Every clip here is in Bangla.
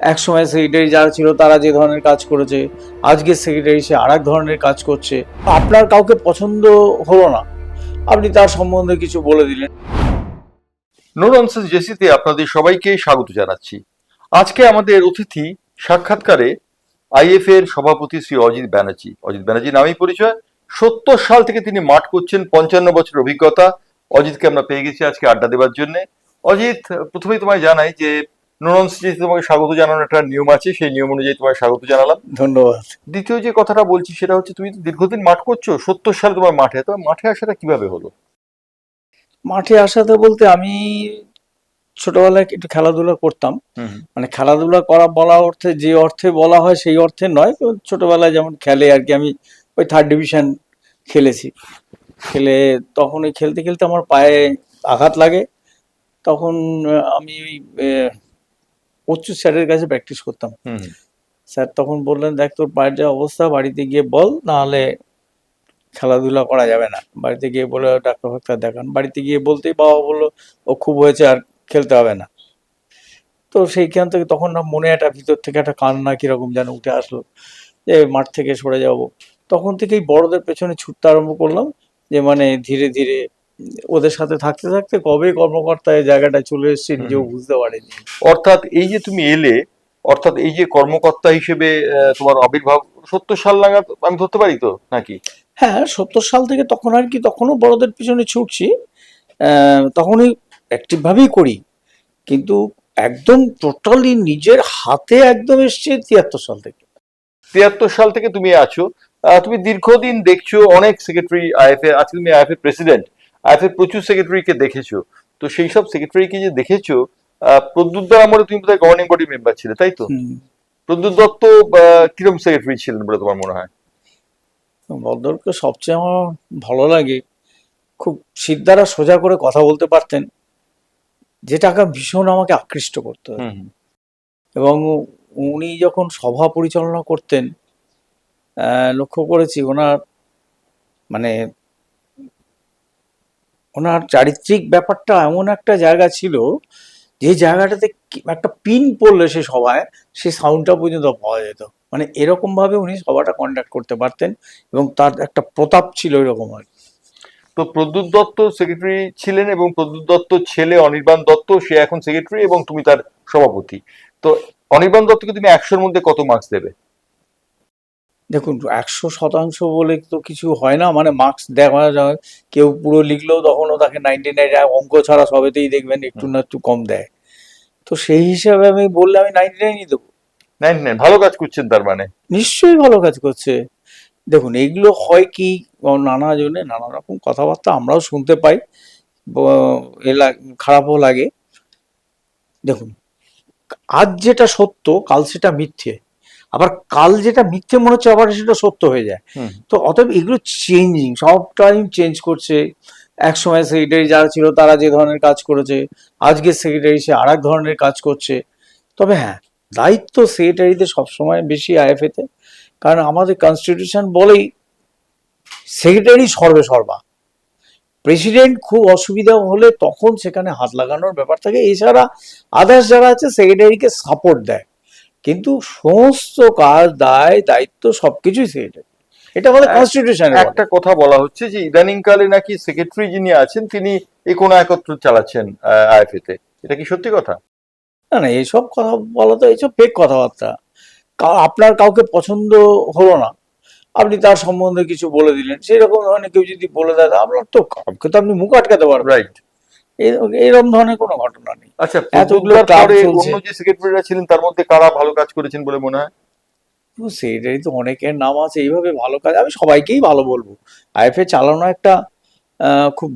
এক সময় সেক্রেটারি যারা ছিল, তারা যে ধরনের কাজ করেছে আজকে সেক্রেটারি সে আর ধরনের কাজ করছে। আপনার কাউকে পছন্দ হলো না। আপনি তার সম্বন্ধে কিছু বলে দিলেন। নো জেসিতে আপনাদের সবাইকে স্বাগত জানাচ্ছি। আজকে আমাদের অতিথি সাক্ষাৎকারে আইএফ এর সভাপতি শ্রী অজিত ব্যানার্জি। অজিত ব্যানার্জি নামেই পরিচয়। সত্তর সাল থেকে তিনি মাঠ করছেন, পঞ্চান্ন বছর অভিজ্ঞতা। অজিতকে আমরা পেয়ে গেছি আজকে আড্ডা দেওয়ার জন্য। অজিত, প্রথমেই তোমায় জানাই যে নো ননসেন্স তোমাকে স্বাগত জানানোর একটা নিয়ম আছে সেই নিয়ম অনুযায়ী তোমায় স্বাগত জানালাম। ধন্যবাদ। দ্বিতীয় যে কথাটা বলছি সেটা হচ্ছে তুমি দীর্ঘদিন মাঠ করছ সত্তর সাল তোমার মাঠে তো মাঠে আসাটা কীভাবে হলো? মাঠে আসাতে বলতে আমি ছোটবেলায় একটু খেলাধুলা করতাম। মানে খেলাধুলা করা বলা অর্থে যে অর্থে বলা হয় সেই অর্থে নয় ছোটবেলায় যেমন খেলে আর কি আমি ওই থার্ড ডিভিশন খেলেছি। খেলে তখন ওই খেলতে খেলতে আমার পায়ে আঘাত লাগে। তখন আমি ওই প্রচুর স্যারের কাছে প্র্যাকটিস করতাম। স্যার তখন বললেন দেখ তোর পায়ের যা অবস্থা বাড়িতে গিয়ে বল নাহলে খেলাধুলা করা যাবে না। বাড়িতে গিয়ে বলে ডাক্তার ফাক্তার দেখান। বাড়িতে গিয়ে বলতেই বাবা বলল ও খুব হয়েছে আর খেলতে হবে না। তো সেইখান থেকে তখন না মনে একটা ভিতর থেকে একটা কান্না কীরকম যেন উঠে আসলো যে মাঠ থেকে সরে যাব। তখন থেকেই বড়দের পেছনে ছুটতে আরম্ভ করলাম যে মানে ধীরে ধীরে ওদের সাথে থাকতে থাকতে কবে কর্মকর্তা এই জায়গাটা চলে এসেছি নিজেও বুঝতে পারেনি। অর্থাৎ এই যে তুমি এলে অর্থাৎ এই যে কর্মকর্তা হিসেবে তোমার আবির্ভাব সত্তর সাল নাগাদ আমি ধরতে পারি তো নাকি? হ্যাঁ সত্তর সাল থেকে তখন আর কি তখনও বড়দের পিছনে ছুটছি তখনই অ্যাক্টিভ ভাবেই করি। কিন্তু একদম টোটালি নিজের হাতে একদম এসছে তিয়াত্তর সাল থেকে। তিয়াত্তর সাল থেকে তুমি আছো তুমি দীর্ঘদিন দেখছ অনেক সেক্রেটারি আইএফএ আজকে তুমি আইএফএ প্রেসিডেন্ট আইএফএ প্রচুর সেক্রেটারিকে দেখেছ। তো সেই সব সেক্রেটারিকে যে দেখেছ আহ, প্রদ্যুৎ দার আমলে তুমি বোধহয় গভর্নিং বডি মেম্বার ছিলে তাই তো। প্রদ্যুৎ দত্ত কিরম সেক্রেটারি ছিলেন বলে তোমার মনে হয়? বদরকে সবচেয়ে আমার ভালো লাগে খুব সিদ্ধারা সোজা করে কথা বলতে পারতেন যেটাকে ভীষণ আমাকে আকৃষ্ট করতো। এবং উনি যখন সভা পরিচালনা করতেন লক্ষ্য করেছি ওনার মানে ওনার চারিত্রিক ব্যাপারটা এমন একটা জায়গা ছিল, যে জায়গাটাতে একটা পিন পড়লে সে সভায়, সে সাউন্ডটা পর্যন্ত পাওয়া যেত। মানে এরকমভাবে উনি সভাটা কন্ডাক্ট করতে পারতেন এবং তার একটা প্রতাপ ছিল এরকম আর। তো প্রদ্যুৎ দত্ত সেক্রেটারি ছিলেন এবং প্রদ্যুৎ দত্ত ছেলে অনির্বাণ দত্ত, সে এখন সেক্রেটারি এবং তুমি তার সভাপতি। তো অনির্বাণ দত্তকে তুমি একশোর মধ্যে কত মার্কস দেবে? দেখুন একশো শতাংশ বলে তো কিছু হয় না মানে মার্কস দেওয়া যায়। কেউ পুরো লিখলেও তখনও তাকে নাইনটি নাইন অঙ্ক ছাড়া সবেতেই দেখবেন একটু না একটু কম দেয়। তো সেই হিসাবে আমি বললে আমি নাইনটি নাইনই দেবো। নাইন নাইন ভালো কাজ করছেন তার মানে? নিশ্চয়ই ভালো কাজ করছে। দেখুন এগুলো হয় কি নানা জনে নানা রকম কথাবার্তা আমরাও শুনতে পাই খারাপও লাগে। দেখুন আজ যেটা সত্য কাল সেটা মিথ্যে। আবার কাল যেটা মিথ্যে মনে হচ্ছে আবার সেটা সত্য হয়ে যায়। তো অতএব এগুলো চেঞ্জিং সব টাইম চেঞ্জ করছে। এক সময় সেক্রেটারি যারা ছিল তারা যে ধরনের কাজ করেছে আজকে সেক্রেটারি সে আর ধরনের কাজ করছে। তবে হ্যাঁ দায়িত্ব সেক্রেটারিদের সবসময় বেশি আইএফএতে কারণ আমাদের কনস্টিটিউশন বলেই সেক্রেটারি সর্বে সর্বা। প্রেসিডেন্ট খুব অসুবিধা হলে তখন সেখানে হাত লাগানোর ব্যাপার থাকে। এছাড়া আদার্স যারা আছে সেক্রেটারিকে সাপোর্ট দেয়। কিন্তু সমস্ত কাজ দায় দায়িত্ব সবকিছুই সেক্রেটারি এটা আমাদের কনস্টিটিউশন একটা কথা বলা হচ্ছে যে ইদানিং কালে নাকি সেক্রেটারি যিনি আছেন তিনি একোনা একত্র চালাচ্ছেন আইএফএ তে এটা কি সত্যি কথা? না না এইসব কথা বলা তো এইসব ফেক কথাবার্তা। আপনার কাউকে পছন্দ হলো না। আপনি তার সম্বন্ধে কিছু বলে দিলেন। সেরকম ধরনের কেউ যদি বলে দেয় আপনার তো কাউকে তো আপনি মুখ আটকাতে পারবেন। রাইট এইরকম ধরনের কোনো ঘটনা নেই। আচ্ছা এতগুলো। অন্য যে সেক্রেটারিরা ছিলেন তার মধ্যে কারা ভালো কাজ করেছেন বলে মনে হয়? সেটাই তো অনেকের নাম আছে এইভাবে ভালো কাজ আমি সবাইকেই ভালো বলব। আইএফএ চালানো একটা খুব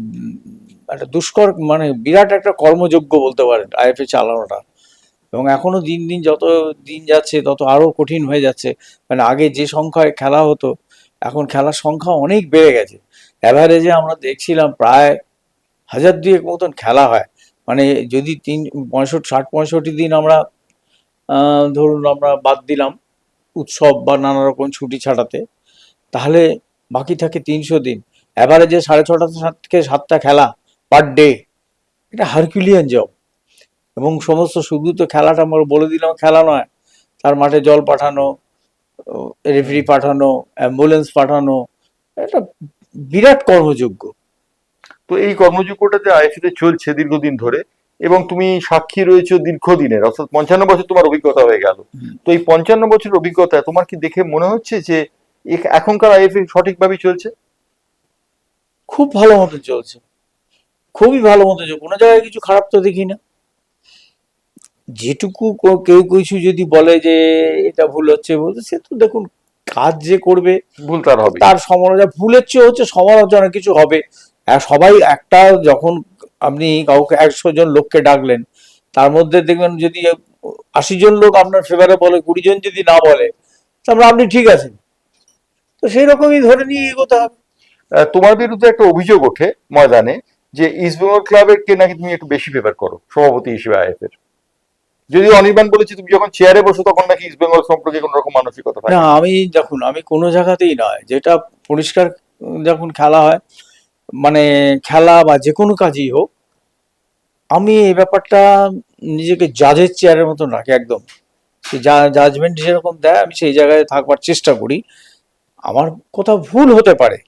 একটা দুষ্কর মানে বিরাট একটা কর্মযোগ্য বলতে পারেন আইএফএ চালানোটা। এবং এখনও দিন দিন যত দিন যাচ্ছে তত আরও কঠিন হয়ে যাচ্ছে। মানে আগে যে সংখ্যায় খেলা হতো এখন খেলার সংখ্যা অনেক বেড়ে গেছে। অ্যাভারেজে আমরা দেখছিলাম প্রায় হাজার দুয়েক মতন খেলা হয়। মানে যদি তিন, পঁয়ষট্টি, ষাট, পঁয়ষট্টি দিন আমরা ধরুন আমরা বাদ দিলাম উৎসব বা নানা রকম ছুটি ছাড়াতে, তাহলে বাকি থাকে তিনশো দিন। অ্যাভারেজে সাড়ে ছটা থেকে সাতটা খেলা পার ডে এটা হারকিউলিয়ান জব। এবং সমস্ত শুধু তো খেলাটা আমরা বলে দিলাম খেলা নয়, তার মাঠে জল পাঠানো রেফারি পাঠানো অ্যাম্বুলেন্স পাঠানো, এটা বিরাট কর্মযোগ্য। তো এই কর্মযোগ্যটাতে আইএফএ চলছে দীর্ঘদিন ধরে এবং তুমি সাক্ষী রয়েছে দীর্ঘদিনের অর্থাৎ পঞ্চান্ন বছর তোমার অভিজ্ঞতা হয়ে গেল। তো এই পঞ্চান্ন বছর অভিজ্ঞতা তোমার কি দেখে মনে হচ্ছে যে এখনকার আইএফএ সঠিকভাবেই চলছে? খুব ভালো মতো চলছে। খুবই ভালো মতো চলছে। কোনো জায়গায় কিছু খারাপ তো দেখি না। যেটুকু কেউ কিছু যদি বলে যে এটা ভুল হচ্ছে বলতে সে তো দেখুন কাজ যে করবে ভুল তার হবে তার সমালোচনা ভুলের চেয়ে হচ্ছে সমালোচনা কিছু হবে। সবাই একটা যখন আপনি কাউকে একশো জন লোককে ডাকলেন তার মধ্যে দেখবেন যদি আশি জন লোক আপনার ফেভারে বলে কুড়ি জন যদি না বলে তারপরে আপনি ঠিক আছেন। তো সেই রকমই ধরে নিয়ে এগোতে হবে। তোমার বিরুদ্ধে একটা অভিযোগ ওঠে ময়দানে যে ইস্টবেঙ্গল ক্লাবের কে নাকি তুমি একটু বেশি ফেভার করো সভাপতি হিসেবে আইএফের যদি অনির্বাণ বলেছি তুমি যখন চেয়ারে বসো তখন নাকি ইস্ট বেঙ্গল সম্পর্কে কোনো রকম মানসিকতা না। আমি দেখুন আমি কোনো জায়গাতেই নয়। যেটা পরিষ্কার যখন খেলা হয় মানে খেলা বা যে কোনো কাজই হোক আমি এই ব্যাপারটা নিজেকে জাজের চেয়ারের মতন রাখি একদম। যা জাজমেন্ট যেরকম দেয় আমি সেই জায়গায় থাকবার চেষ্টা করি। আমার কোথাও ভুল হতে পারে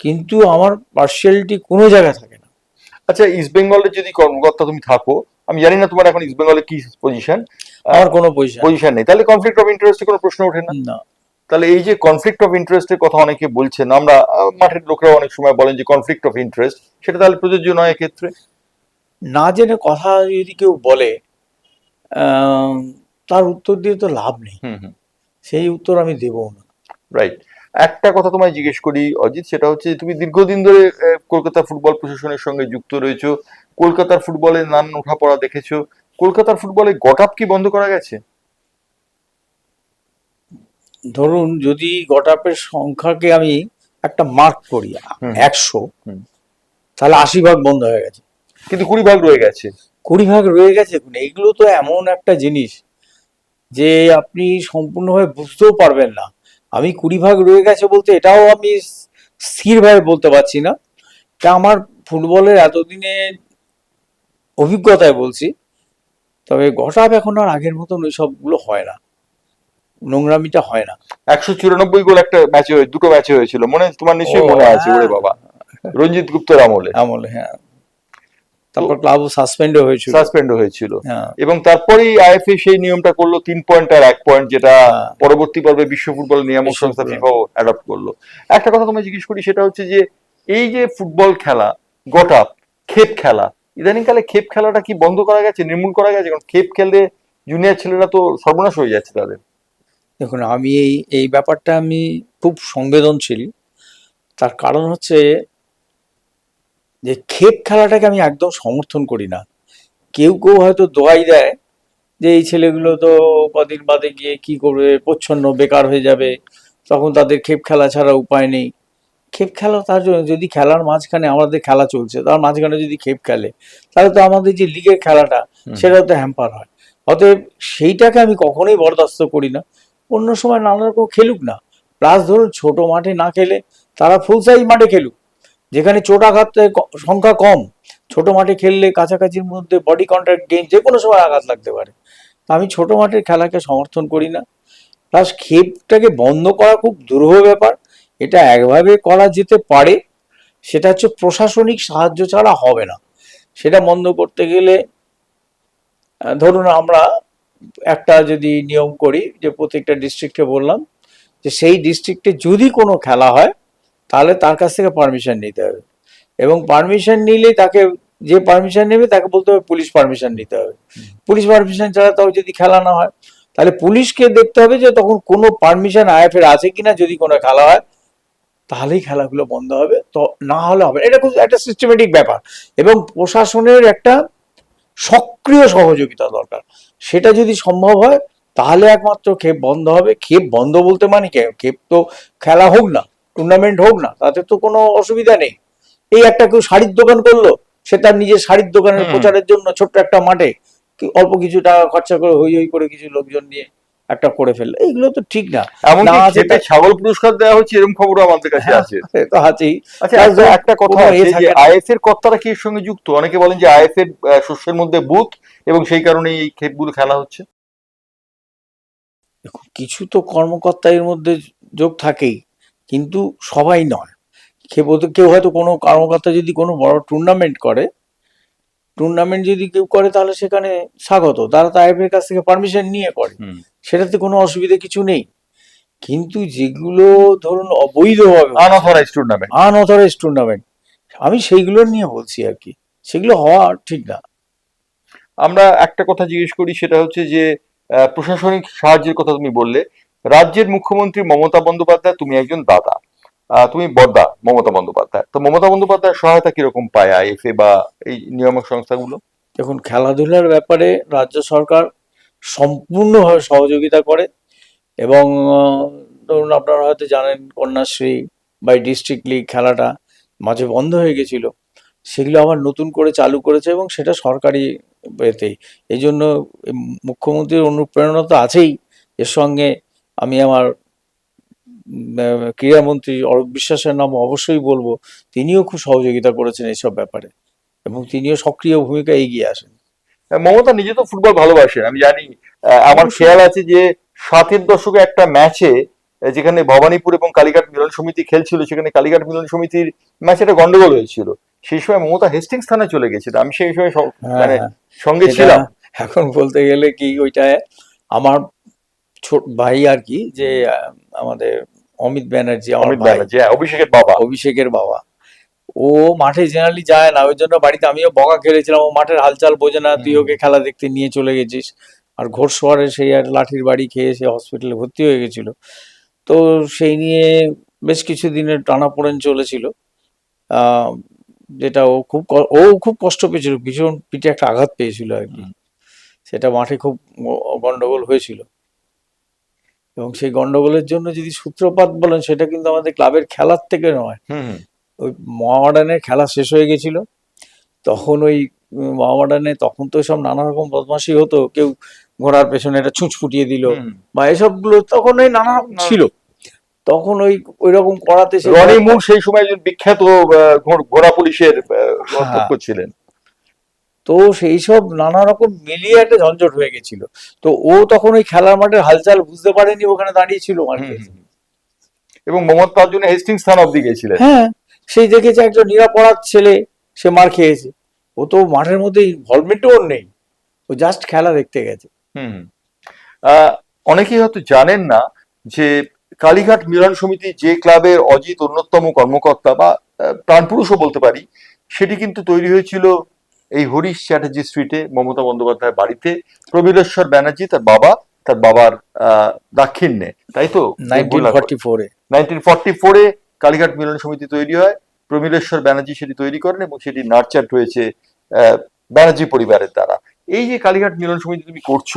কিন্তু আমার পার্সিয়ালিটি কোনো জায়গায় থাকে না। আচ্ছা ইস্ট বেঙ্গলের যদি কর্মকর্তা তুমি থাকো আমি জানি না তোমার এখন ইস্ট বেঙ্গলের কি পজিশন আমার কোনো পয়সা পজিশন নেই। তাহলে কনফ্লিক্ট অফ ইন্টারেস্টে কোনো প্রশ্ন ওঠে না? না। তাহলে এই যে কনফ্লিক্ট অফ ইন্টারেস্টের কথা অনেকে বলছেন আমরা মাঠের লোকরা অনেক সময় বলেন যে কনফ্লিক্ট অফ ইন্টারেস্ট সেটা তাহলে প্রযোজ্য নয় এক্ষেত্রে? না জেনে কথা যদি কেউ বলে তার উত্তর দিয়ে তো লাভ নেই। হুম হুম। সেই উত্তর আমি দেবো না। রাইট একটা কথা তোমায় জিজ্ঞেস করি অজিত সেটা হচ্ছে তুমি দীর্ঘদিন ধরে কলকাতা ফুটবল প্রশাসনের সঙ্গে যুক্ত রয়েছো কলকাতার ফুটবলের নানান ওঠাপড়া দেখেছ কলকাতার ফুটবলে গট কি বন্ধ করা গেছে? ধরুন যদি গটাপের সংখ্যাকে আমি একটা মার্ক করি একশো। তাহলে আশি ভাগ বন্ধ হয়ে গেছে। কিন্তু কুড়ি ভাগ রয়ে গেছে। কুড়ি ভাগ রয়ে গেছে এগুলো তো এমন একটা জিনিস যে আপনি সম্পূর্ণভাবে বুঝতেও পারবেন না। আমি কুড়ি ভাগ রয়ে গেছে বলতে এটাও আমি স্থিরভাবে বলতে পারছি না। তা আমার ফুটবলের এতদিনে অভিজ্ঞতায় বলছি তবে গটাপ এখন আর আগের মতন ওই সবগুলো হয় না। নোংরামিটা হয় না। একশো চুরানব্বই গোল একটা ম্যাচে হয়ে দুটো ম্যাচে হয়েছিল। মনে তোমার নিশ্চয়ই মনে আছে ওরে হ্যাঁ। বাবা। রঞ্জিত গুপ্তর আমলে। আমলে হ্যাঁ। তারপর ক্লাবও সাসপেন্ডও হয়েছিল। সাসপেন্ড হয়েছিল। হ্যাঁ। এবং তারপরেই আইএফএ সেই নিয়মটা করল তিন পয়েন্ট আর এক পয়েন্ট যেটা হ্যাঁ। পরবর্তী পর্বে বিশ্ব ফুটবল নিয়ামক সংস্থা। ফিফাও অ্যাডপ্ট করল। একটা কথা তোমায় জিজ্ঞেস করি সেটা হচ্ছে যে এই যে ফুটবল খেলা গট আপ খেপ খেলা ইদানিংকালে খেপ খেলাটা কি বন্ধ করা গেছে নির্মূল করা গেছে? কারণ খেপ খেললে জুনিয়র ছেলেরা তো সর্বনাশ হয়ে যাচ্ছে তাদের। দেখুন আমি এই এই ব্যাপারটা আমি খুব সংবেদনশীল। তার কারণ হচ্ছে যে খেপ খেলাটাকে আমি একদম সমর্থন করি না। কেউ কেউ হয়তো দোয়াই দেয় যে এই ছেলেগুলো তো কদিন বাদে গিয়ে কি করবে প্রচ্ছন্ন বেকার হয়ে যাবে তখন তাদের খেপ খেলা ছাড়া উপায় নেই। খেপ খেলা তার জন্য যদি খেলার মাঝখানে আমাদের খেলা চলছে তার মাঝখানে যদি খেপ খেলে তাহলে তো আমাদের যে লিগের খেলাটা। সেটাও তো হ্যাম্পার হয়। অতএব সেইটাকে আমি কখনোই বরদাস্ত করি না। অন্য সময় নানা রকম খেলুক না। প্লাস ধরুন ছোট মাঠে না খেলে তারা ফুল সাইজ মাঠে খেলুক। যেখানে চোট আঘাতের সংখ্যা কম, ছোট মাঠে খেললে কাছাকাছির মধ্যে বডি কন্ট্যাক্ট গেম যে কোনো সময় আঘাত লাগতে পারে। তা আমি ছোট মাঠের খেলাকে সমর্থন করি না। প্লাস খেপটাকে বন্ধ করা খুব দুরূহ ব্যাপার। এটা একভাবে করা যেতে পারে, সেটা হচ্ছে প্রশাসনিক সাহায্য ছাড়া হবে না। সেটা বন্ধ করতে গেলে ধরুন আমরা একটা যদি নিয়ম করি যে প্রত্যেকটা ডিস্ট্রিক্টে বললাম যে সেই ডিস্ট্রিক্টে যদি কোনো খেলা হয় তাহলে তার কাছ থেকে পারমিশন নিতে হবে। এবং পারমিশন নিলে তাকে যে পারমিশন নেবে তাকে বলতে হবে পুলিশ পারমিশন নিতে হবে। পুলিশ পারমিশন ছাড়া তাও যদি খেলা না হয় তাহলে পুলিশকে দেখতে হবে যে তখন কোনো পারমিশন আইএফের আছে কিনা যদি কোনো খেলা হয় তাহলেই খেলাগুলো বন্ধ হবে। তো না হলে হবে এটা খুব একটা সিস্টেমেটিক ব্যাপার। এবং প্রশাসনের একটা সক্রিয় সহযোগিতা দরকার। সেটা যদি সম্ভব হয় তাহলে একমাত্র ক্ষেপ বন্ধ হবে। ক্ষেপ বন্ধ বলতে মানে কে? ক্ষেপ তো খেলা হোক না টুর্নামেন্ট হোক না তাতে তো কোনো অসুবিধা নেই। এই একটা কেউ শাড়ির দোকান করল সে তার নিজের শাড়ির দোকানের প্রচারের জন্য ছোট্ট একটা মাঠে অল্প কিছু টাকা খরচা করে হই হই করে কিছু লোকজন নিয়ে একটা করে ফেলল। এইগুলো তো ঠিক না। এমনকি ছাগল পুরস্কার দেওয়া হচ্ছে এরকম খবরও আমাদের কাছে হ্যাঁ, আছে। সে তো আছেই। আচ্ছা একটা- কথা আছে থাকে এর কর্তারা কি এর সঙ্গে যুক্ত? অনেকে বলেন যে আইএফ এর শস্যের মধ্যে বুথ এবং সেই কারণে এই ক্ষেপগুলো খেলা হচ্ছে। কিছু তো কর্মকর্তা এর মধ্যে যোগ থাকেই কিন্তু সবাই নয়। কেউ হয়তো কোনো কর্মকর্তা যদি কোনো বড় টুর্নামেন্ট করে টুর্নামেন্ট যদি কেউ করে তাহলে সেখানে স্বাগত। তারা তো আইএফের কাছ থেকে পারমিশন নিয়ে করে। সেটাতে কোনো অসুবিধা কিছু নেই। কিন্তু যেগুলো ধরুন অবৈধভাবে আনঅথরাইজ টুর্নামেন্ট আনঅথরাইজ টুর্নামেন্ট আমি সেইগুলো নিয়ে বলছি আর কি। সেগুলো হওয়া ঠিক না। আমরা একটা কথা জিজ্ঞেস করি সেটা হচ্ছে যে প্রশাসনিক সাহায্যের কথা তুমি বললে। রাজ্যের মুখ্যমন্ত্রী মমতা বন্দ্যোপাধ্যায় তুমি একজন দাদা। তুমি বদ্দা মমতা বন্দ্যোপাধ্যায়। তো মমতা বন্দ্যোপাধ্যায়ের সহায়তা কীরকম পায় আইএফএ বা এই নিয়ামক সংস্থাগুলো? দেখুন, খেলাধুলার ব্যাপারে রাজ্য সরকার সম্পূর্ণভাবে সহযোগিতা করে এবং ধরুন আপনারা হয়তো জানেন কন্যাশ্রী বা ডিস্ট্রিক্ট লিগ খেলাটা মাঝে বন্ধ হয়ে গেছিল। সেগুলো আবার নতুন করে চালু করেছে এবং সেটা সরকারি এতেই। এই জন্য মুখ্যমন্ত্রীর অনুপ্রেরণা তো আছেই। এর সঙ্গে আমি আমার ক্রীড়ামন্ত্রী অরূপ বিশ্বাসের নাম অবশ্যই বলব তিনিও খুব সহযোগিতা করেছেন এইসব ব্যাপারে এবং তিনিও সক্রিয় ভূমিকা এগিয়ে আসেন। মমতা নিজে তো ফুটবল ভালোবাসেন আমি জানি আমার খেয়াল আছে যে ষাটের দশকে একটা ম্যাচে যেখানে ভবানীপুর এবং কালীঘাট মিলন সমিতি খেলছিল সেখানে কালীঘাট মিলন সমিতির ম্যাচে একটা গন্ডগোল হয়েছিল। সেই সময় মমতা হেস্টিংস থানায় চলে গেছিল আমি সেই সময় মানে হ্যাঁ, সঙ্গে এটা ছিলাম। এখন বলতে গেলে কি ওইটায় আমার ছোট ভাই আর কি যে আমাদের অমিত ব্যানার্জি অমিত ব্যানার্জি হ্যাঁ, অভিষেকের বাবা। অভিষেকের বাবা। ও মাঠে জেনারেলি যায় না ওই জন্য বাড়িতে আমিও বকা খেলেছিলাম ও মাঠের হালচাল বোঝে না তুই ওকে খেলা দেখতে নিয়ে চলে গেছিস। আর ঘোড়সোয়ারে সেই আর লাঠির বাড়ি খেয়ে সে হসপিটালে ভর্তি হয়ে গেছিল। তো সেই নিয়ে বেশ কিছু দিনের টানাপোড়েন চলেছিল। যেটা ও খুব ও খুব কষ্ট পেয়েছিল ভীষণ পিঠে একটা আঘাত পেয়েছিল আর কি। সেটা মাঠে খুব গন্ডগোল হয়েছিল। এবং সেই গন্ডগোলের জন্য যদি সূত্রপাত বলেন সেটা কিন্তু আমাদের ক্লাবের খেলার থেকে নয়। ওই মহামাডানের খেলা শেষ হয়ে গেছিল তখন ওই মহামাডানে তখন তো সব নানা রকম বদমাশি হতো কেউ ঘোড়ার পেছনে একটা ছুঁচ ফুটিয়ে দিল। বা এসবগুলো তখন ওই নানা রকম ছিল তখন ওই ওই রকম করাতে রনি মুর সেই সময় একজন বিখ্যাত ঘোড়া পুলিশের হ্যাঁ। ছিলেন তো সেই সব নানা রকম মিলিয়ে একটা ঝঞ্ঝট হয়ে গেছিল। তো ও তখন ওই খেলার মাঠের হালচাল বুঝতে পারেনি ওখানে দাঁড়িয়ে ছিল। এবং মমতা তার জন্য হেস্টিংস থানা অব্দি গেছিলেন। হ্যাঁ সেই দেখেছে একজন নিরাপরাধ ছেলে সে মার খেয়েছে। ও তো মাঠের মধ্যে ইনভলভমেন্টও ওর নেই। ও জাস্ট খেলা দেখতে গেছে। হুম অনেকেই হয়তো জানেন না যে কালীঘাট মিলন সমিতি যে ক্লাবের অজিত অন্যতম কর্মকর্তা বা প্রাণপুরুষও বলতে পারি সেটি কিন্তু তৈরি হয়েছিল এই হরিশ চ্যাটার্জি স্ট্রিটে মমতা বন্দ্যোপাধ্যায়ের বাড়িতে প্রবীরেশ্বর ব্যানার্জি তার বাবা তার বাবার দাক্ষিণ্যে তাই তো? নাইনটিন ফর্টি ফোরে কালীঘাট মিলন সমিতি তৈরি হয় প্রমীলেশ্বর ব্যানার্জি সেটি তৈরি করেন এবং সেটি নার্চার হয়েছে ব্যানার্জি পরিবারের দ্বারা। এই যে কালীঘাট মিলন সমিতি তুমি করছ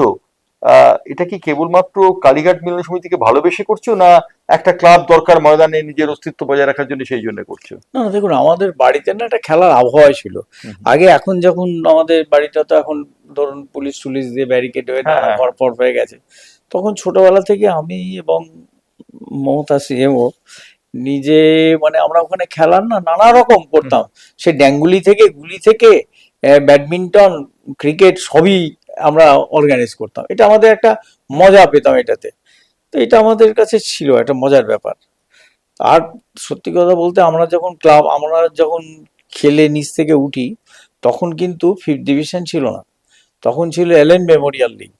এটা কি কেবলমাত্র কালীঘাট মিলন সমিতিকে ভালোবেসে করছ না একটা ক্লাব দরকার ময়দানে নিজের অস্তিত্ব বজায় রাখার জন্য সেই জন্য করছ? না দেখুন আমাদের বাড়িতে না একটা খেলার আবহাওয়া ছিল। আগে এখন যখন আমাদের বাড়িটা তো এখন ধরুন পুলিশ টুলিশ দিয়ে ব্যারিকেড হয়ে হ্যাঁ, নানা হ্যাঁ। পরপর হয়ে গেছে। তখন ছোটবেলা থেকে আমি এবং মমতা সিএমও নিজে মানে আমরা ওখানে খেলার না নানা রকম করতাম। সে ড্যাঙ্গুলি থেকে গুলি থেকে ব্যাডমিন্টন ক্রিকেট সবই আমরা অর্গানাইজ করতাম। এটা আমাদের একটা মজা পেতাম এটাতে। তো এটা আমাদের কাছে ছিল একটা মজার ব্যাপার। আর সত্যি কথা বলতে আমরা যখন ক্লাব আমরা যখন খেলে নিচ থেকে উঠি তখন কিন্তু ফিফথ ডিভিশন ছিল না। তখন ছিল এলেন মেমোরিয়াল লিগ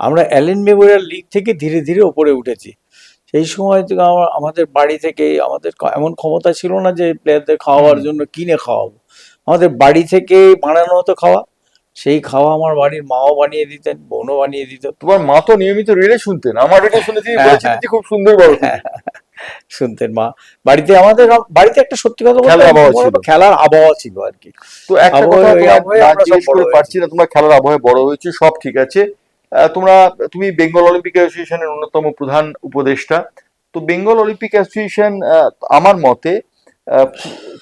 আমরা এলেন মেমোরিয়াল লিগ থেকে ধীরে ধীরে ওপরে উঠেছি। সেই সময় থেকে আমাদের বাড়ি থেকে আমাদের এমন ক্ষমতা ছিল না যে প্লেয়ারদের খাওয়ার জন্য কিনে খাওয়াবো। আমাদের বাড়ি থেকে বানানো হতো খাওয়া। সেই খাওয়া আমার বাড়ির মাও বানিয়ে দিতেন বোনও বানিয়ে দিত। তোমার মা তো নিয়মিত রেলে শুনতেন। আমার রেডিও শুনে তিনি হ্যাঁ, হ্যাঁ। যে খুব সুন্দর বড় শুনতেন মা। বাড়িতে আমাদের বাড়িতে একটা সত্যি কথা বলতে খেলার আবহাওয়া ছিল। আবহাওয়া আর কি। তো একটা কথা আমরা। পারছি না তোমরা খেলার আবহাওয়ায় বড় হয়েছে সব ঠিক আছে। তোমরা তুমি বেঙ্গল অলিম্পিক অ্যাসোসিয়েশনের অন্যতম প্রধান উপদেষ্টা। তো বেঙ্গল অলিম্পিক অ্যাসোসিয়েশন আমার মতে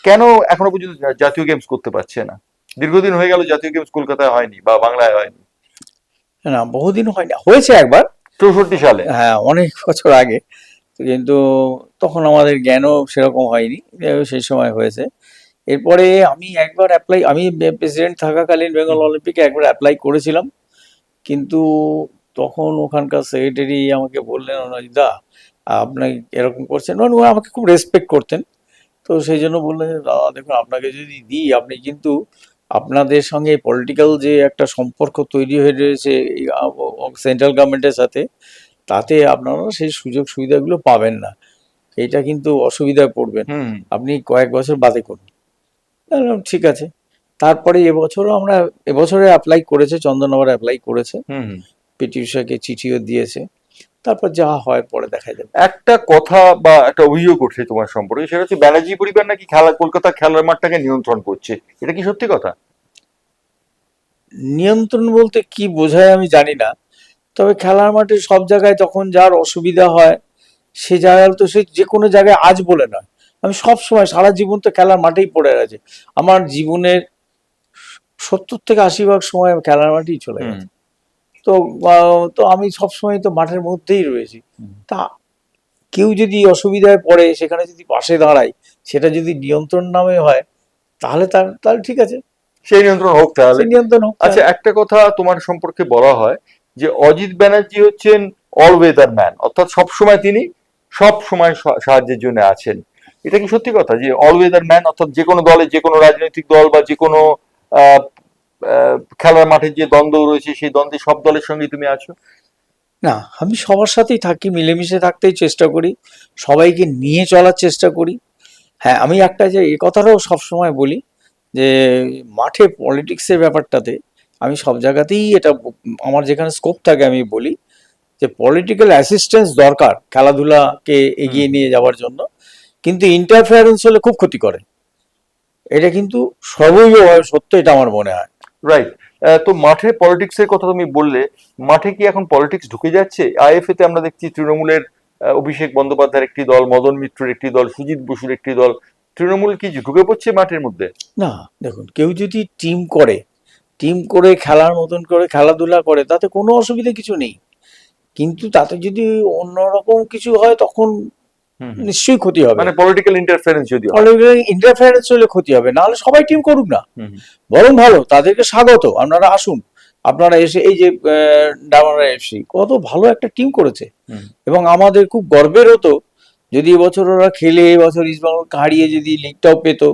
কেন এখনও পর্যন্ত জাতীয় গেমস করতে পারছে না? দীর্ঘদিন হয়ে গেল জাতীয় গেমস কলকাতায় হয়নি বা বাংলায় হয়নি। না বহুদিন হয়নি হয়েছে একবার। চৌষট্টি সালে। হ্যাঁ অনেক বছর আগে। কিন্তু তখন আমাদের জ্ঞানও সেরকম হয়নি সেই সময় হয়েছে। এরপরে আমি একবার অ্যাপ্লাই আমি প্রেসিডেন্ট থাকাকালীন বেঙ্গল অলিম্পিকে একবার অ্যাপ্লাই করেছিলাম। কিন্তু তখন ওখানকার সেক্রেটারি আমাকে বললেন অনজিদা আপনি এরকম করছেন। মানে উনি আমাকে খুব রেসপেক্ট করতেন। তো সেই জন্য বললেন দাদা দেখুন আপনাকে যদি দিই আপনি কিন্তু আপনাদের সঙ্গে পলিটিক্যাল যে একটা সম্পর্ক তৈরি হয়ে রয়েছে সেন্ট্রাল গভর্নমেন্টের সাথে তাতে আপনারা সেই সুযোগ সুবিধাগুলো পাবেন না। এটা কিন্তু অসুবিধায় পড়বেন। আপনি কয়েক বছর বাদে করুন। ঠিক আছে। তারপরে এবছরও আমরা এবছরে অ্যাপ্লাই করেছে চন্দন অ্যাপ্লাই করেছে। হুম। হুম। পিটি উষাকে চিঠিও দিয়েছে। তারপর যা হয় পরে দেখা যাবে। একটা কথা বা একটা অভিযোগ উঠছে তোমার সম্পর্কে সেটা হচ্ছে ব্যানার্জি পরিবার নাকি খেলা কলকাতা খেলার মাঠটাকে নিয়ন্ত্রণ করছে? এটা কি সত্যি কথা? নিয়ন্ত্রণ বলতে কি বোঝায় আমি জানি না। তবে খেলার মাঠে সব জায়গায় তখন যার অসুবিধা হয় সে জায়গায় তো সে যে কোনো জায়গায় আজ বলে নয়। আমি সব সময় সারা জীবন তো খেলার মাঠেই পড়ে আছে আমার জীবনের সত্তর থেকে আশি ভাগ সময় খেলার মাঠেই চলে গেছে। তো তো আমি সবসময় তো মাঠের মধ্যেই রয়েছি। তা কেউ যদি অসুবিধায় পড়ে সেখানে যদি পাশে দাঁড়ায় সেটা যদি নিয়ন্ত্রণ নামে হয় তাহলে তার তাহলে ঠিক আছে। সেই নিয়ন্ত্রণ হোক তাহলে। নিয়ন্ত্রণ হোক আচ্ছা একটা কথা তোমার সম্পর্কে বলা হয় যে অজিত ব্যানার্জি হচ্ছেন অল ওয়েদার ম্যান অর্থাৎ সব সময় তিনি সব সময় সাহায্যের জন্য আছেন। এটা কি সত্যি কথা? যে অল ওয়েদার ম্যান অর্থাৎ যে কোনো দলে যে কোনো রাজনৈতিক দল বা যে কোনো খেলার মাঠে যে দ্বন্দ্ব রয়েছে সেই দ্বন্দ্বে সব দলের সঙ্গে তুমি আছো? না আমি সবার সাথেই থাকি মিলেমিশে থাকতেই চেষ্টা করি সবাইকে নিয়ে চলার চেষ্টা করি। হ্যাঁ আমি একটা যে এই কথাটাও সবসময় বলি যে মাঠে পলিটিক্সের ব্যাপারটাতে আমি সব জায়গাতেই এটা আমার যেখানে স্কোপ থাকে আমি বলি যে পলিটিক্যাল অ্যাসিস্ট্যান্স দরকার খেলাধুলাকে এগিয়ে নিয়ে যাওয়ার জন্য কিন্তু ইন্টারফেয়ারেন্স হলে খুব ক্ষতি করে। এটা কিন্তু সর্বৈবভাবে সত্য এটা আমার মনে হয়। রাইট তো মাঠে পলিটিক্স এর কথা তুমি বললে, মাঠে কি এখন পলিটিক্স ঢুকে যাচ্ছে? আইএফএ তে আমরা দেখছি তৃণমূলের অভিষেক বন্দ্যোপাধ্যায়ের একটি দল, মদন মিত্রের একটি দল, সুজিত বসুর একটি দল। তৃণমূল কি ঢুকে পড়ছে মাঠের মধ্যে? না, দেখুন, কেউ যদি টিম করে টিম করে খেলার মতন করে খেলাধুলা করে, তাতে কোনো অসুবিধা কিছু নেই। কিন্তু তাতে যদি অন্যরকম কিছু হয়, তখন নিশ্চয়ই ক্ষতি হবে। মানে পলিটিক্যাল ইন্টারফারেন্স যদি পলিটিক্যাল ইন্টারফারেন্স হলে ক্ষতি হবে নাহলে সবাই টিম করুক না। বরং ভালো তাদেরকে স্বাগত। আপনারা আসুন আপনারা এসে এই যে ডামারা এফসি কত ভালো একটা টিম করেছে। এবং আমাদের খুব গর্বের হতো যদি এবছর ওরা খেলে এবছর ইস্টবেঙ্গলকে হারিয়ে যদি লিগটাও পেতো।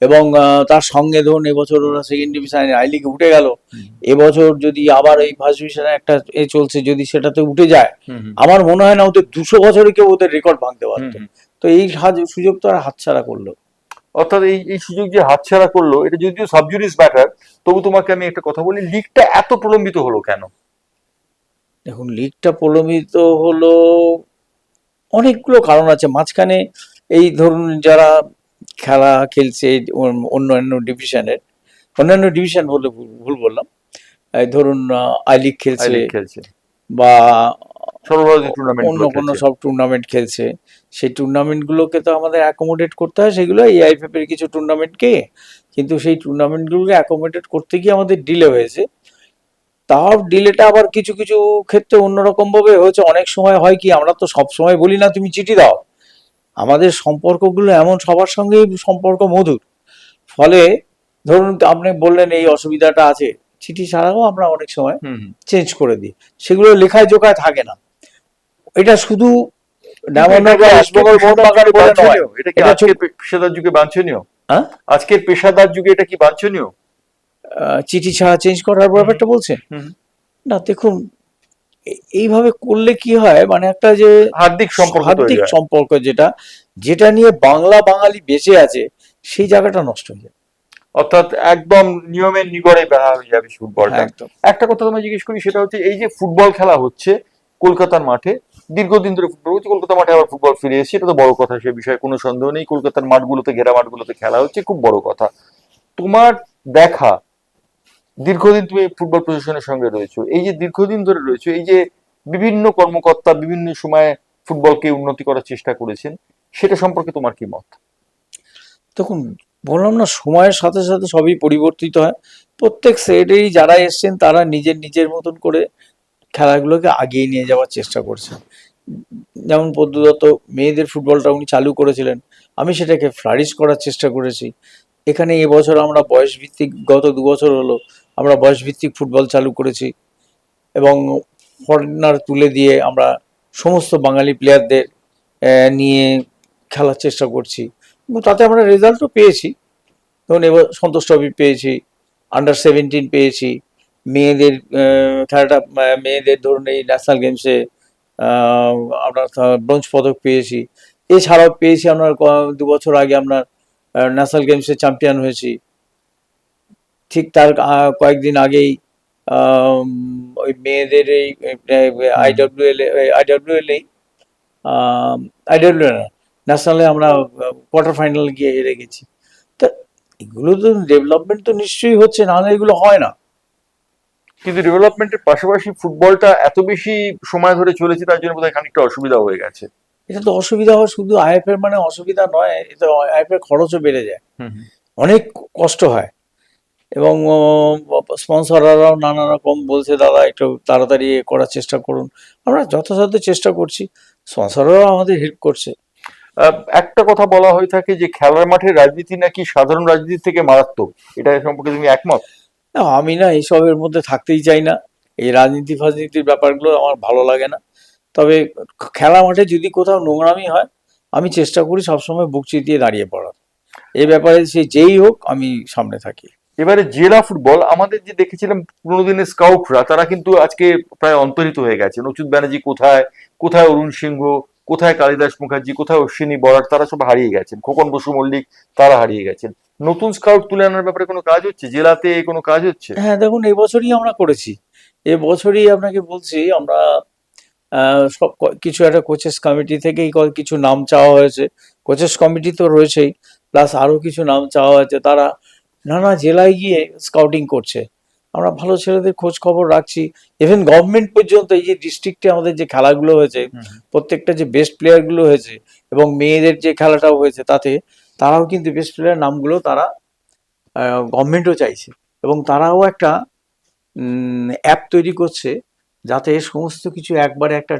এবং তার সঙ্গে ধরুন এবছর ওরা সেকেন্ড ডিভিশনে আই লিগে উঠে গেল। এবছর যদি আবার এই ফার্স্ট ডিভিশনে একটা এ চলছে যদি সেটাতে উঠে যায় আমার মনে হয় না ওদের দুশো বছরে কেউ ওদের রেকর্ড ভাঙতে পারতো। তো এই সুযোগ তো আর হাতছাড়া করল। অর্থাৎ এই এই সুযোগ যে হাতছাড়া করল এটা যদিও সাবজুরিস ব্যাটার তবু তোমাকে আমি একটা কথা বলি লিগটা এত প্রলম্বিত হলো কেন? দেখুন লিগটা প্রলম্বিত হলো অনেকগুলো কারণ আছে। মাঝখানে এই ধরুন যারা খেলা খেলছে অন্য- অন্যান্য ডিভিশনের অন্যান্য ডিভিশন বলে ভুল- বললাম। ধরুন আই লিগ খেলছে। বা অন্য কোনো সব টুর্নামেন্ট খেলছে। সেই টুর্নামেন্টগুলোকে তো আমাদের অ্যাকোমোডেট করতে হয় সেগুলো এই আইএফএফ এর কিছু টুর্নামেন্টকে কিন্তু সেই টুর্নামেন্টগুলোকে অ্যাকোমোডেট করতে গিয়ে আমাদের ডিলে হয়েছে। তার ডিলেটা আবার কিছু কিছু ক্ষেত্রে অন্যরকম ভাবে হয়েছে। অনেক সময় হয় কি আমরা তো সব সময় বলি না তুমি চিঠি দাও। আমাদের সম্পর্কগুলো এমন সবার সঙ্গেই সম্পর্ক মধুর ফলে ধরুন আপনি বললেন এই অসুবিধাটা আছে চিঠি ছাড়াও আমরা অনেক সময়। চেঞ্জ করে দিই সেগুলো লেখায় জোকায় থাকে না এটা শুধু আজকের পেশাদার যুগে? এটা কি বাঞ্ছনীয় হ্যাঁ? আজকের পেশাদার যুগে এটা কি বাঞ্ছনীয় চিঠি ছাড়া চেঞ্জ করার ব্যাপারটা বলছেন হুম। না দেখুন এইভাবে করলে কি হয়? মানে একটা যে হার্দিক সম্পর্ক হার্দিক সম্পর্ক যেটা যেটা নিয়ে বাংলা বাঙালি বেঁচে আছে সেই জায়গাটা নষ্ট হয়ে যায়। অর্থাৎ একদম নিয়মের নিগড়ে বেড়া হয়ে যাবে ফুটবলটা। একদম। একটা কথা তোমায় জিজ্ঞেস করি সেটা হচ্ছে এই যে ফুটবল খেলা হচ্ছে কলকাতার মাঠে দীর্ঘদিন ধরে ফুটবল হচ্ছে কলকাতা মাঠে আবার ফুটবল ফিরে এসেছে এটা তো বড় কথা সে বিষয়ে কোনো সন্দেহ নেই। কলকাতার মাঠগুলোতে ঘেরা মাঠগুলোতে খেলা হচ্ছে খুব বড় কথা। তোমার দেখা দীর্ঘদিন তুমি ফুটবল প্রশাসনের সঙ্গে রয়েছো, এই যে দীর্ঘদিন ধরে রয়েছো, এই যে বিভিন্ন কর্মকর্তা বিভিন্ন সময়ে ফুটবলকে উন্নতি করার চেষ্টা করেছেন, সেটা সম্পর্কে তোমার কি মত? দেখুন, বললাম না, সময়ের সাথে সাথে সবই পরিবর্তিত হয়। প্রত্যেক সেটেরই যারা এসছেন, তারা নিজের নিজের মতন করে খেলাগুলোকে আগিয়ে নিয়ে যাওয়ার চেষ্টা করছেন। যেমন পদ্মদত্ত, মেয়েদের ফুটবলটা উনি চালু করেছিলেন, আমি সেটাকে ফ্লারিশ করার চেষ্টা করেছি। এখানে এবছর আমরা বয়স ভিত্তিক গত দু বছর হলো আমরা বয়স ভিত্তিক ফুটবল চালু করেছি এবং ফরেনার তুলে দিয়ে আমরা সমস্ত বাঙালি প্লেয়ারদের নিয়ে খেলার চেষ্টা করছি। তাতে আমরা রেজাল্টও পেয়েছি। ধরুন এবার সন্তোষ ট্রফি পেয়েছি আন্ডার সেভেন্টিন পেয়েছি। মেয়েদের খেলাটা মেয়েদের ধরুন এই ন্যাশনাল গেমসে আমরা ব্রোঞ্জ পদক পেয়েছি। এছাড়াও পেয়েছি আমরা দু বছর আগে আমরা ন্যাশনাল গেমসে চ্যাম্পিয়ন হয়েছি। ঠিক তার কয়েকদিন আগেই ওই মেয়েদের এই আইডব্লিউএল আইডব্লিউএল এই আইডব্লিউ না ন্যাশনালে আমরা কোয়ার্টার ফাইনাল গিয়ে হেরে গেছি। তা এগুলো তো ডেভেলপমেন্ট তো নিশ্চয়ই হচ্ছে নাহলে এগুলো হয় না। কিন্তু ডেভেলপমেন্টের পাশাপাশি ফুটবলটা এত বেশি সময় ধরে চলেছে তার জন্য বোধহয় খানিকটা অসুবিধা হয়ে গেছে। এটা তো অসুবিধা হয় শুধু আইএফ এর মানে অসুবিধা নয় এটা আইএফ এর খরচও বেড়ে যায়। অনেক কষ্ট হয়। এবং স্পন্সররাও নানা রকম বলছে দাদা একটু তাড়াতাড়ি এ করার চেষ্টা করুন। আমরা যথাসাধ্য চেষ্টা করছি। স্পন্সররাও আমাদের হেল্প করছে। একটা কথা বলা হয়ে থাকে যে খেলার মাঠে রাজনীতি নাকি সাধারণ রাজনীতি থেকে মারাত্মক? এটা সম্পর্কে তুমি একমত? না আমি না এইসবের মধ্যে থাকতেই চাই না। এই রাজনীতি ফাজনীতির ব্যাপারগুলো আমার ভালো লাগে না। তবে খেলা মাঠে যদি কোথাও নোংরামি হয় আমি চেষ্টা করি সবসময় বুক চিতিয়ে দাঁড়িয়ে পড়ার। এই ব্যাপারে সে যেই হোক আমি সামনে থাকি। এবারে জেলা ফুটবল আমাদের যে দেখেছিলাম পুরোনো দিনের স্কাউটরা তারা কিন্তু আজকে প্রায় অন্তরিত হয়ে গেছে। অচ্যুত ব্যানার্জি কোথায়? কোথায় অরুণ সিংহ? কোথায় কালিদাস মুখার্জি? কোথায় অশ্বিনী বরাট? তারা সব হারিয়ে গেছেন। খোকন বসু মল্লিক তারা হারিয়ে গেছেন। নতুন স্কাউট তুলে আনার ব্যাপারে কোনো কাজ হচ্ছে? জেলাতে কোনো কাজ হচ্ছে? হ্যাঁ দেখুন এবছরই আমরা করেছি। এবছরই আপনাকে বলছি আমরা সব কিছু একটা কোচেস কমিটি থেকেই কিছু নাম চাওয়া হয়েছে। কোচেস কমিটি তো রয়েছেই প্লাস আরও কিছু নাম চাওয়া হয়েছে। তারা নানা জেলায় গিয়ে স্কাউটিং করছে। আমরা ভালো ছেলেদের খোঁজ খবর রাখছি। ইভেন গভর্নমেন্ট পর্যন্ত এই যে ডিস্ট্রিক্টে আমাদের যে খেলাগুলো হয়েছে প্রত্যেকটা যে বেস্ট প্লেয়ারগুলো হয়েছে এবং মেয়েদের যে খেলাটাও হয়েছে তাতে তারাও কিন্তু বেস্ট প্লেয়ার নামগুলো তারা গভর্নমেন্টও চাইছে। এবং তারাও একটা অ্যাপ তৈরি করছে যাতে সমস্ত কিছু একবারে একটা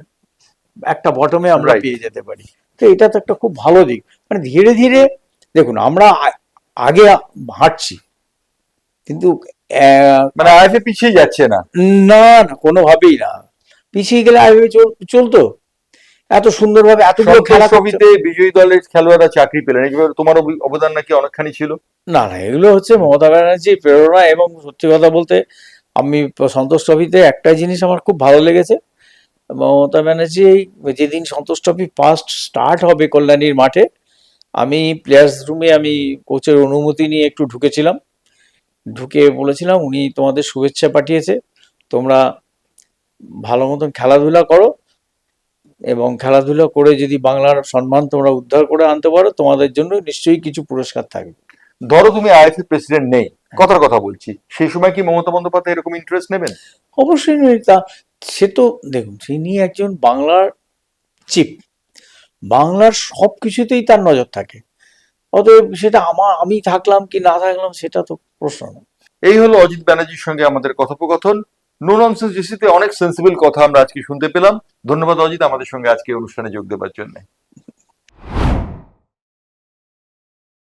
একটা বটমে আমরা. পেয়ে যেতে পারি। তো এটা তো একটা খুব ভালো দিক। মানে ধীরে ধীরে দেখুন আমরা আগে হাঁটছি কিন্তু মানে আইএফএ পিছিয়ে যাচ্ছে না। না না কোনোভাবেই না। পিছিয়ে গেলে চল- চলতো। এত সুন্দরভাবে এতগুলো খেলা। ছবিতে বিজয়ী দলের খেলোয়াড়রা চাকরি পেলেন। এই ব্যাপারে তোমার অবদান নাকি অনেকখানি ছিল? না না এগুলো হচ্ছে মমতা ব্যানার্জি প্রেরণা এবং সত্যি কথা বলতে আমি সন্তোষ ট্রফিতে একটা জিনিস আমার খুব ভালো লেগেছে। মমতা ব্যানার্জি এই যেদিন সন্তোষ ট্রফি ফার্স্ট স্টার্ট হবে কল্যাণীর মাঠে, আমি প্লেয়ার্স রুমে আমি কোচের অনুমতি নিয়ে একটু ঢুকেছিলাম। ঢুকে বলেছিলাম, উনি তোমাদের শুভেচ্ছা পাঠিয়েছে, তোমরা ভালো মতন খেলাধুলা করো এবং খেলাধুলা করে যদি বাংলার সম্মান তোমরা উদ্ধার করে আনতে পারো, তোমাদের জন্য নিশ্চয়ই কিছু পুরস্কার থাকবে। ধরো তুমি আইএফএ প্রেসিডেন্ট নেই। কথার কথা বলছি। সেই সময় কি মমতা বন্দ্যোপাধ্যায় এরকম ইন্টারেস্ট নেবেন? অবশ্যই তা সে তো দেখুন তিনি একজন বাংলার চিপ বাংলার সব কিছুতেই তার নজর থাকে। অতএব সেটা আমার আমি থাকলাম কি না থাকলাম সেটা তো প্রশ্ন না এই হলো অজিত ব্যানার্জির সঙ্গে আমাদের কথোপকথন। নো ননসেন্স জিসিতে অনেক সেন্সিবল কথা আমরা আজকে শুনতে পেলাম। ধন্যবাদ অজিত আমাদের সঙ্গে আজকে অনুষ্ঠানে যোগ দেওয়ার জন্য।